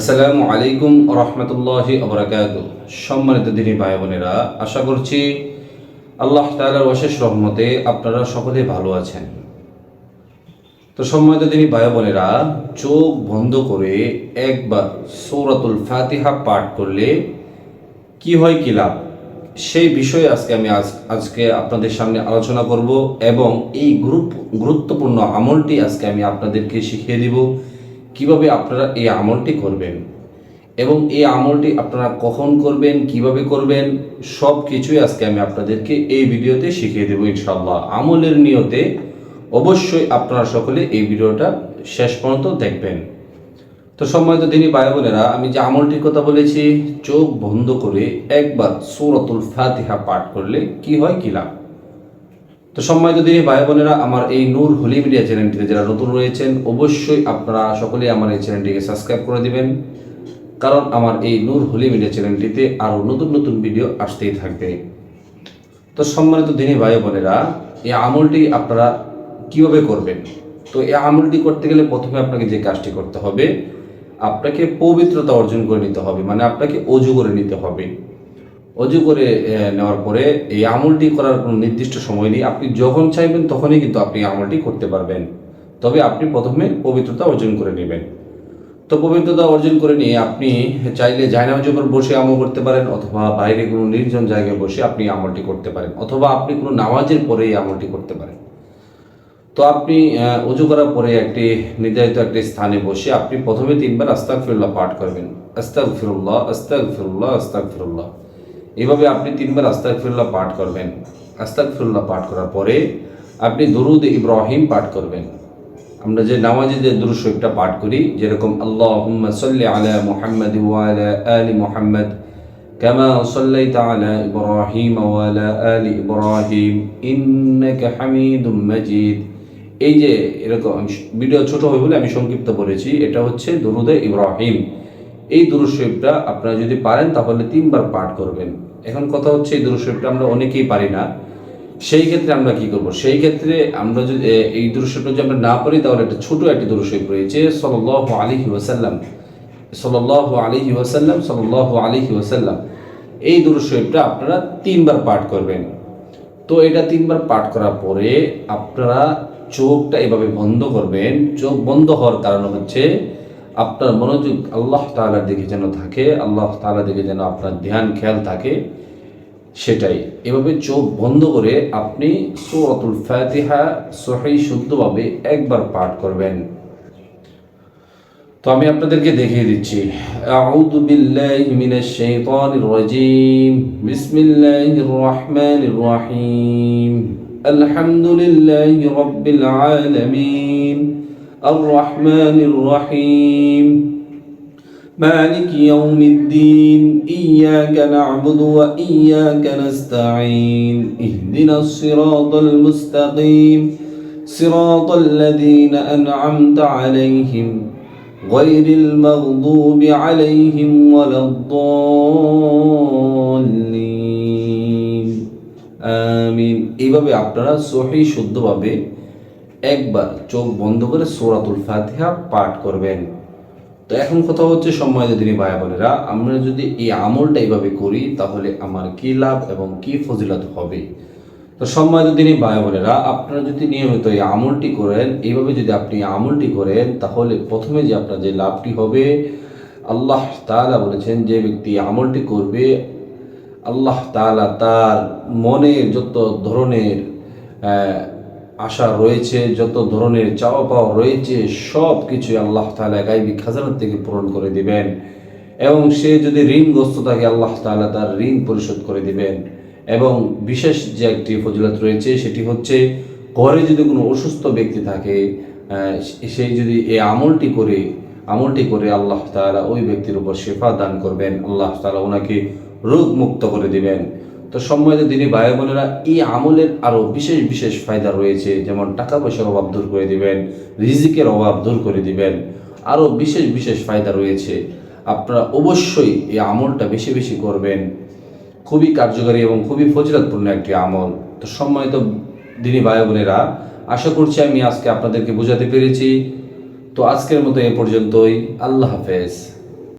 আসসালামু আলাইকুম রহমতুল্লাহি আবরাকাত সম্মানিত দিনী ভাই বোনেরা আশা করছি আল্লাহ তাআলার অশেষ রহমতে আপনারা সকলে ভালো আছেন। তো সম্মানিত দিনী ভাই বোনেরা চোখ বন্ধ করে একবার সৌরাতুল ফাতিহা পাঠ করলে কি হয়, কি লাভ? সেই বিষয়ে আজকে আমি আজ, আজকে আপনাদের সামনে আলোচনা করব এবং এই গুরুত্বপূর্ণ আমলটি আজকে আমি আপনাদেরকে শিখিয়ে দিব। কীভাবে আপনারা এই আমলটি করবেন? এবং এই আমলটি আপনারা কখন করবেন? কীভাবে করবেন? সব কিছুই আজকে আমি আপনাদেরকে এই ভিডিওতে শিখিয়ে দেবো ইনশাল্লাহ আমলের নিয়তে অবশ্যই আপনারা সকলে এই ভিডিওটা শেষ পর্যন্ত দেখবেন। তো সম্মানিত দিনী ভাই বোনেরা, আমি যে আমলটির কথা বলেছি, চোখ বন্ধ করে একবার সৌরতুল ফাতিহা পাঠ করলে কি হয়? কি লাভ? তো সম্মানিত দিনী ভাই বোনেরা, আমার এই নূর হোলি মিডিয়া চ্যানেলটিতে যারা নতুন রয়েছেন, অবশ্যই আপনারা সকলেই আমার এই চ্যানেলটিকে সাবস্ক্রাইব করে দিবেন। কারণ আমার এই নূর হোলি মিডিয়া চ্যানেলটিতে আরও নতুন নতুন ভিডিও আসতেই থাকবে। তো সম্মানিত দিনী ভাই বোনেরা, এই আমলটি আপনারা কীভাবে করবেন? তো এই আমলটি করতে গেলে প্রথমে আপনাকে যে কাজটি করতে হবে, আপনাকে পবিত্রতা অর্জন করে নিতে হবে মানে আপনাকে অজু করে নিতে হবে। অজু করে নেওয়ার পরে এই আমলটি করার কোনো নির্দিষ্ট সময় নেই। আপনি যখন চাইবেন তখনই কিন্তু আপনি আমলটি করতে পারবেন। তবে আপনি প্রথমে পবিত্রতা অর্জন করে নেবেন। তো পবিত্রতা অর্জন করে নিয়ে আপনি চাইলে জায়নামাজের উপর বসে আমল করতে পারেন অথবা বাইরে কোনো নির্জন জায়গায় বসে আপনি আমলটি করতে পারেন অথবা আপনি কোনো নামাজের পরে এই আমলটি করতে পারেন। তো আপনি অজু করার পরে একটি নির্ধারিত একটি স্থানে বসে আপনি প্রথমে তিনবার আস্তাক ফিরুল্লাহ পাঠ করবেন। আস্তাক ফিরুল্লাহ আস্তাক ফিরুল্লাহ আস্তাক ফিরুল্লাহ এভাবে আপনি তিনবার আস্তাক ফিরুল্লাহ পাঠ করবেন আস্তাক ফিরুল্লাহ পাঠ করার পরে আপনি দরুদ ইব্রাহিম পাঠ করবেন আমরা যে নামাজে যে দুরুদ শরীফটা পাঠ করি যেরকম আল্লাহুম্মা সাল্লি আলা মুহাম্মাদ ওয়া আলা আলি মুহাম্মাদ كما صليت على إبراهيم وعلى آل إبراهيم إنك حميد مجيد এই যে এরকম আমি ভিডিও ছোট হবে বলে আমি সংক্ষিপ্ত বলেছি এটা হচ্ছে দুরুদে ইব্রাহিম এই দুরুদ শরীফটা আপনারা যদি পারেন, তাহলে তিনবার পাঠ করবেন। এখন কথা হচ্ছে, এই দুরুদ শরীফটা আমরা অনেকেই পারি না। সেই ক্ষেত্রে আমরা কি করব? সেই ক্ষেত্রে আমরা যদি এই দুরুদ শরীফটা যদি আমরা না পারি তাহলে একটা ছোট একটা দুরুদ শরীফ রয়েছে, সাল্লাল্লাহু আলাইহি ওয়াসাল্লাম। সাল্লাল্লাহু আলাইহি ওয়াসাল্লাম, সাল্লাল্লাহু আলাইহি ওয়াসাল্লাম। এই দুরুদ শরীফটা আপনারা তিনবার পাঠ করবেন। তো এটা তিনবার পাঠ করার পরে আপনারা চোখটা এভাবে বন্ধ করবেন। চোখ বন্ধ হওয়ার কারণ হচ্ছে আপনার মনোযোগ আল্লাহ তাআলার দিকে যেন থাকে, আল্লাহ তাআলার দিকে যেন আপনার ধ্যান, খেয়াল থাকে, সেটাই। এভাবে চোখ বন্ধ করে আপনি সূরাতুল ফাতিহা সহি শুদ্ধভাবে একবার পাঠ করবেন। তো আমি আপনাদেরকে দেখিয়ে দিচ্ছি। আউযু বিল্লাহি মিনাশ শাইতানির রাজিম। বিসমিল্লাহির রহমানির রহিম। আলহামদুলিল্লাহি রাব্বিল আলামিন। আর রহমানির রহিম مالك يوم الدين إياك نعبد وإياك نستعين اهدنا الصراط المستقيم صراط الذين أنعمت عليهم غير المغضوب عليهم ولا الضالين আমিন এইভাবে আপনারা সহি শুদ্ধভাবে একবার চোখ বন্ধ করে সূরাতুল ফাতিহা পাঠ করবেন। তো এখন কথা হচ্ছে সম্মানিত দিনী ভাই বোনেরা, আমরা যদি এই আমলটা এইভাবে করি, তাহলে আমার কি লাভ এবং কি ফজিলত হবে? তো সম্মানিত দিনী ভাই বোনেরা, আপনারা যদি নিয়মিত এই আমলটি করেন, এইভাবে যদি আপনি আমলটি করেন, তাহলে প্রথমে যে আপনার যে লাভটি হবে, আল্লাহ তাআলা বলেছেন, যে ব্যক্তি আমলটি করবে, আল্লাহ তাআলা তার মনে যত ধরনের আশা রয়েছে, যত ধরনের চাওয়া পাওয়া রয়েছে সব কিছু আল্লাহ তাআলা গাইবি খাজানার থেকে পূরণ করে দিবেন। এবং সে যদি ঋণগ্রস্ত থাকে, আল্লাহ তাআলা তার ঋণ পরিশোধ করে দিবেন। এবং বিশেষ যে একটি ফজিলত রয়েছে, সেটি হচ্ছে, ঘরে যদি কোনো অসুস্থ ব্যক্তি থাকে সেই যদি এই আমলটি করে আমলটি করে আল্লাহ তাআলা ওই ব্যক্তির উপর শেফা দান করবেন। আল্লাহ তাআলা ওনাকে রোগ মুক্ত করে দিবেন। তো সম্মানিত দিনী ভাই বোনেরা, এই আমলের আরও বিশেষ বিশেষ ফায়দা রয়েছে। যেমন টাকা পয়সার অভাব দূর করে দিবেন, রিজিকের অভাব দূর করে দিবেন আরও বিশেষ বিশেষ ফায়দা রয়েছে। আপনারা অবশ্যই এই আমলটা বেশি বেশি করবেন। খুবই কার্যকরী এবং খুবই ফজিলতপূর্ণ একটি আমল। তো সম্মানিত দিনী ভাই বোনেরা, আশা করছি আমি আজকে আপনাদেরকে বোঝাতে পেরেছি। তো আজকের মতো এ পর্যন্তই। আল্লাহ হাফেজ।